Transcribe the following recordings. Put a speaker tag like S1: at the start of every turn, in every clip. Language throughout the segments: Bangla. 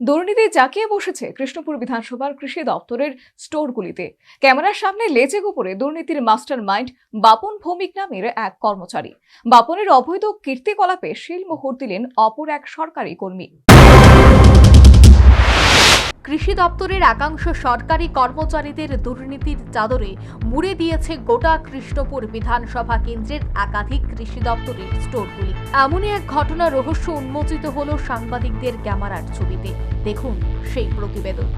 S1: দুর্নীতি জাঁকিয়ে বসেছে কৃষ্ণপুর বিধানসভার কৃষি দপ্তরের স্টোরগুলিতে। ক্যামেরার সামনে লেজে গোপরে দুর্নীতির মাস্টার মাইন্ড বাপন ভৌমিক নামের এক কর্মচারী। বাপনের অবৈধ কীর্তিকলাপে শিলমোহর দিলেন অপর এক সরকারি কর্মী।
S2: কৃষি দপ্তরের একাংশ সরকারি কর্মচারীদের দুর্নীতির চাদরে মুড়ে দিয়েছে গোটা কৃষ্ণপুর বিধানসভা কেন্দ্রের একাধিক কৃষি দপ্তরের স্টোরগুলি। এমনই এক ঘটনা রহস্য উন্মোচিত হল সাংবাদিকদের ক্যামেরার ছবিতে। দেখুন সেই প্রতিবেদন।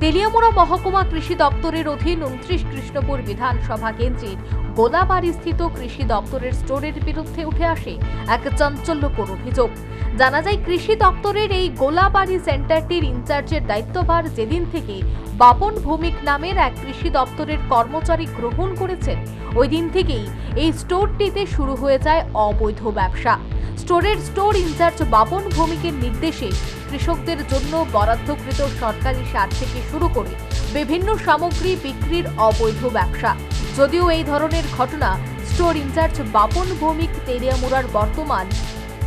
S2: তেলিয়ামুড়া মহকুমা কৃষি দপ্তরের অধীন উনত্রিশ কৃষ্ণপুর বিধানসভা কেন্দ্রের গোদাবাড়ি স্থিত কৃষি দপ্তরের স্টোরের বিরুদ্ধে উঠে আসে এক চাঞ্চল্যকর অভিযোগ। জানা যায় কৃষি দপ্তরের এই গোলাবাড়ি সেন্টারটির ইনচার্জের দায়িত্বভার যেদিন থেকে বাপন ভৌমিক নামের এক কৃষি দপ্তরের কর্মচারী গ্রহণ করেছেন, ওই দিন থেকেই এই স্টোরটিতে শুরু হয়ে যায় অবৈধ ব্যবসা। স্টোরের স্টোর ইনচার্জ বাপন ভৌমিকের নির্দেশে কৃষকদের জন্য বরাদ্দকৃত সরকারি সার থেকে শুরু করে বিভিন্ন সামগ্রী বিক্রির অবৈধ ব্যবসা। যদিও এই ধরনের ঘটনা store in charge Bapan Bhowmik তেলিয়ামুড়ার বর্তমান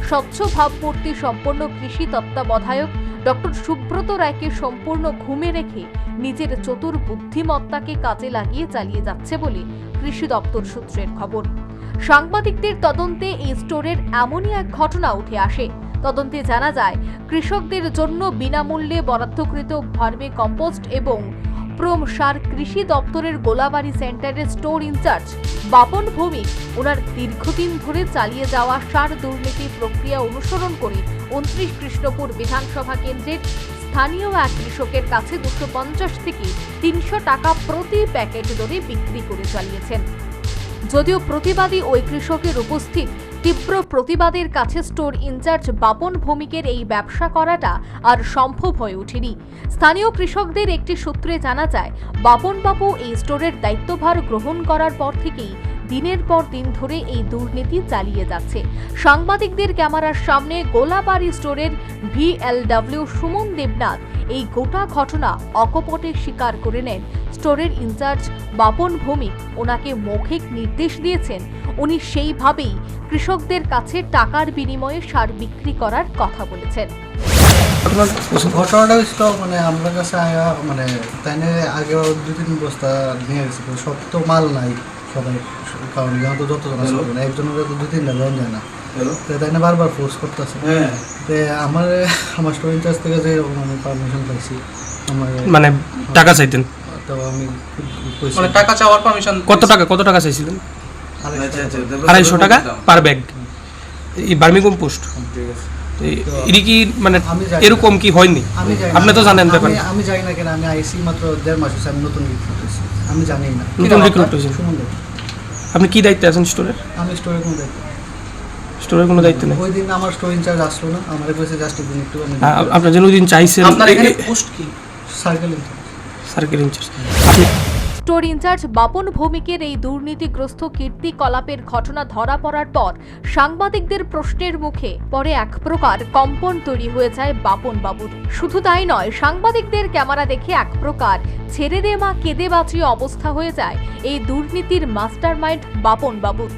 S2: স্বচ্ছ ভাবমূর্তি সম্পন্ন কৃষি তত্ত্বাবধায়ক ডক্টর সুব্রত রায়কে সম্পূর্ণ ঘুমে রেখে নিজের চতুর বুদ্ধিমত্তাকে কাজে লাগিয়ে চালিয়ে যাচ্ছে বলে কৃষি দপ্তর সূত্রের খবর। সাংবাদিকদের তদন্তে এই স্টোরের এমনই এক ঘটনা উঠে আসে। তদন্তে জানা যায়, কৃষকদের জন্য বিনামূল্যে বরাদ্দকৃত ভার্মে কম্পোস্ট এবং প্রোম সার কৃষি দপ্তরের গোলাবাড়ি সেন্টারের স্টোর ইনচার্জ। বাপন ভৌমিক, ওনার দীর্ঘদিন ধরে চালিয়ে যাওয়া সার দুর্নীতি প্রক্রিয়া অনুসরণ করে উনত্রিশ কৃষ্ণপুর বিধানসভা কেন্দ্রের স্থানীয় এক কৃষকের কাছে দুশো পঞ্চাশ থেকে তিনশো টাকা প্রতি প্যাকেট দরে বিক্রি করে চালিয়েছেন। যদিও প্রতিবাদী ওই কৃষকের উপস্থিত তীব্র প্রতিবাদের কাছে স্টোর ইনচার্জ বাপন ভৌমিকের এই ব্যবসা করাটা আর সম্ভব হয়ে ওঠেনি। স্থানীয় কৃষকদের একটি সূত্রে জানা যায় বাপন বাপু এই স্টোরের দায়িত্বভার গ্রহণ করার পর থেকেই দিনের পর দিন ধরে এই দুর্নীতি চালিয়ে যাচ্ছে। সাংবাদিকদের ক্যামেরার সামনে গোলাবাড়ি স্টোরের ভিএলডব্লিউ সুমন দেবনাথ। এই গোটা ঘটনা অকপটে স্বীকার করে নেন। স্টোরের ইনচার্জ বাপন ভৌমিক ওনাকে মৌখিক নির্দেশ দিয়েছেন। উনি সেইভাবেই কৃষকদের কাছে টাকার বিনিময়ে সার বিক্রি করার কথা বলেছেন।
S3: ঘটনাটা মানে আমার কাছে মানে আগে দু তিন বস্তা নিয়ে গেছে সব তো মাল নাই। সবাই কারণ এখানে তো যতজন আছে। একজনের তো দু তিনটা লোন যায় না। তো তাই নিয়ে বারবার ফোর্স করতেছে।
S4: হ্যাঁ।
S3: তো আমার আমার স্টোর ইনচার্জ থেকে যে আমি পারমিশন পাইছি আমার
S5: মানে টাকা চাইতেন?
S3: তো আমি
S4: মানে টাকা চাওয়ার পারমিশন
S5: কত টাকা কত টাকা চাইছিলেন?
S3: আড়াইশো টাকা।
S5: Per bag. এই বার্মি কম্পোস্ট
S4: ঠিক আছে।
S5: এটি কি মানে এরকম কি হয়নি? আপনি তো জানেন ব্যাপার
S3: আমি- জানি না কেন আমি আইসি মাত্র দেড় মাস হয়েছে আমি নতুন রিক্রুট হয়েছি। আমি জানি না।
S5: নতুন রিক্রুট হয়েছেন? আপনি কি দায়িত্বে আছেন স্টোরের?
S3: আমি স্টোরে কোনো দায়িত্ব
S5: স্টোরের কোনো দায়িত্ব নেই?
S3: ওই দিন আমার স্টোর ইনচার্জ আসলো না আমার কইছে জাস্ট একদিন একটু
S5: আপনার যেন দিন চাইছেন
S4: আপনার এখানে পোস্ট কি?
S3: সার্কেল ইনচার্জ
S5: সার্কেল ইনচার্জ আপনি
S2: স্টোর ইনচার্জ বাপন ভৌমিকের এই দুর্নীতিগ্রস্ত কীর্তিকলাপের ঘটনা ধরা পড়ার পর সাংবাদিকদের প্রশ্নের মুখে পরে এক প্রকার কম্পন তৈরি হয়ে যায় বাপন বাবুর শুধু তাই নয় সাংবাদিকদের ক্যামেরা দেখে এক প্রকার ছেড়ে দে মা কেঁদে বাঁচিয়ে অবস্থা হয়ে যায় এই দুর্নীতির মাস্টারমাইন্ড বাপন বাবুর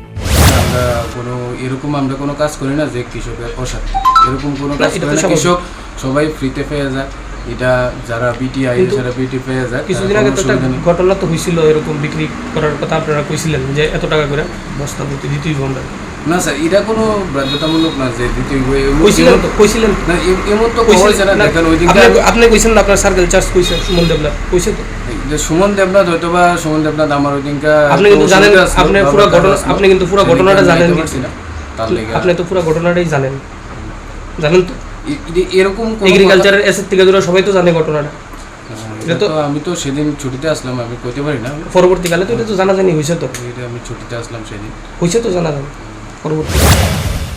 S6: আমরা কোনো এরকম আমরা কোনো কাজ করি না যে কৃষকের অসাধু এরকম কোনো কাজ করে না কৃষক সবাই ফ্রিতে পেয়ে যায়। এটা যারা বিটিআই যারা বিটি পেয়ে যায়
S5: কিছুদিন আগে তো। ঘটনা তো হয়েছিল এরকম বিক্রি করার কথা আপনারা কইছিলেন যে এত টাকা করে বস্তা প্রতি দ্বিতীয় ঘণ্টা
S6: না স্যার এটা কোনো বাধ্যতামূলক না যে দ্বিতীয়
S5: কইছিলেন তো কইছিলেন।
S6: না এমন তো কইছে না দেখেন ওই দিনকে
S5: আপনি কইছেন না আপনার সার্কেল চার্জ কইছে সুমন দেবনাথ। কইছে তো।
S6: যে সুমন দেবনাথ হয়তো বা সুমন দেবনাথ আমার ওই দিনকে
S5: আপনি কিন্তু জানেন, আপনি পুরো ঘটনা- আপনি কিন্তু পুরো ঘটনাটা জানেন আপনি তো পুরো ঘটনাটাই জানেন। জানেন তো?
S6: এরকম কোনো
S5: এগ্রিকালচারের এসের থেকে দূরে সবাই তো জানে ঘটনাটা। এটা
S6: এটা
S5: তো-
S6: তো আমি তো সেদিন ছুটিতে আসলাম আমি কইতে পারি না।
S5: পরবর্তীকালে তো এটা তো জানাজানি হয়েছে তো।
S6: এটা আমি ছুটিতে আসলাম সেদিন।
S5: হয়েছে তো জানাজানি পরবর্তী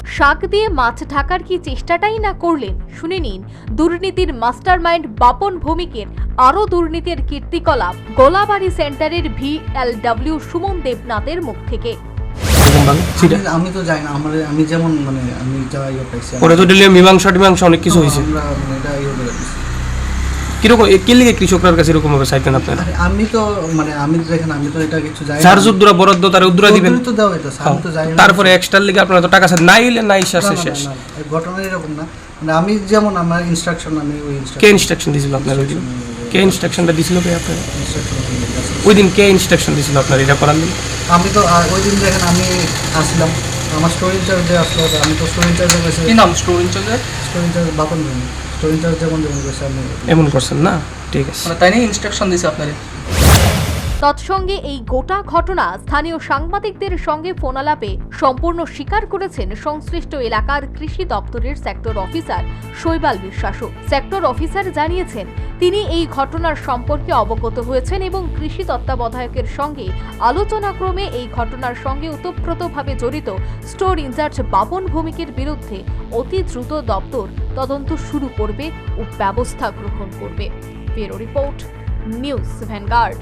S2: শাক দিয়ে মাছ ঢাকার কি চেষ্টাটাই না করলেন? শুনে নিন দুর্নীতির মাস্টারমাইন্ড বাপন ভৌমিকের আরও দুর্নীতির কীর্তিকলাপ গোলাবাড়ি সেন্টারের ভিএলডব্লিউ সুমন দেবনাথের মুখ থেকে।
S5: সেটা?
S3: আমি- তো জানি না আমার আমি যেমন মানে আমি যা ইয়ে পাইছি
S5: পরে তো দিল্লি মীমাংসা টিমাংসা অনেক কিছু হয়েছে
S3: আমরা মানে এটা ইয়ে করে দিছি।
S5: কীরকম কি লিগে কৃষকরার কাছে এরকম ভাবে চাইতেন আপনারা?
S3: আমি তো মানে আমি দেখেন আমি তো এটা কিছু জানি
S5: যার যুদ্ধরা বরাদ্দ তারা উদ্রা দিবেন।
S3: তো আমি তো জানি
S5: তারপরে এক্সট্রার লিগে আপনারা তো টাকা নাই শেষ।
S3: ঘটনা এরকম না। মানে আমি যেমন আমার ইনস্ট্রাকশন আমি ওই
S5: কে
S3: ইনস্ট্রাকশন
S5: ইনস্ট্রাকশন দিছিল আপনার কে ইনস্ট্রাকশনটা দিছিল কে আপনার? ওই দিন কে ইনস্ট্রাকশন দিছিল আপনার? এটা করার জন্য?
S3: আমি তো ওই দিন দেখেন আমি আসলাম। আমার স্টোরি ইনচার্জে আসলো আমি তো স্টোরি ইনচার্জে গেছে
S4: কি নাম store ইনচার্জের
S3: store incharge Bapan store incharge যেমন যেমন গেছে আমি
S5: এমন করছেন না? ঠিক আছে।
S4: মানে তাই নিয়ে ইনস্ট্রাকশন দিছে আপনারে।
S2: তৎসঙ্গে এই গোটা ঘটনা স্থানীয় সাংবাদিকদের সঙ্গে ফোনালাপে সম্পূর্ণ স্বীকার করেছেন সংশ্লিষ্ট এলাকার কৃষি দপ্তরের সেক্টর অফিসার শৈবাল বিশ্বাসও। সেক্টর অফিসার জানিয়েছেন তিনি এই ঘটনার সম্পর্কে অবগত হয়েছেন এবং কৃষি তত্ত্বাবধায়কের সঙ্গে আলোচনাক্রমে এই ঘটনার সঙ্গে ওতপ্রোতভাবে জড়িত স্টোর ইনচার্জ বাপন ভূমিকের বিরুদ্ধে অতি দ্রুত দপ্তর তদন্ত শুরু করবে ও ব্যবস্থা গ্রহণ করবে। Bureau report, news Vanguard.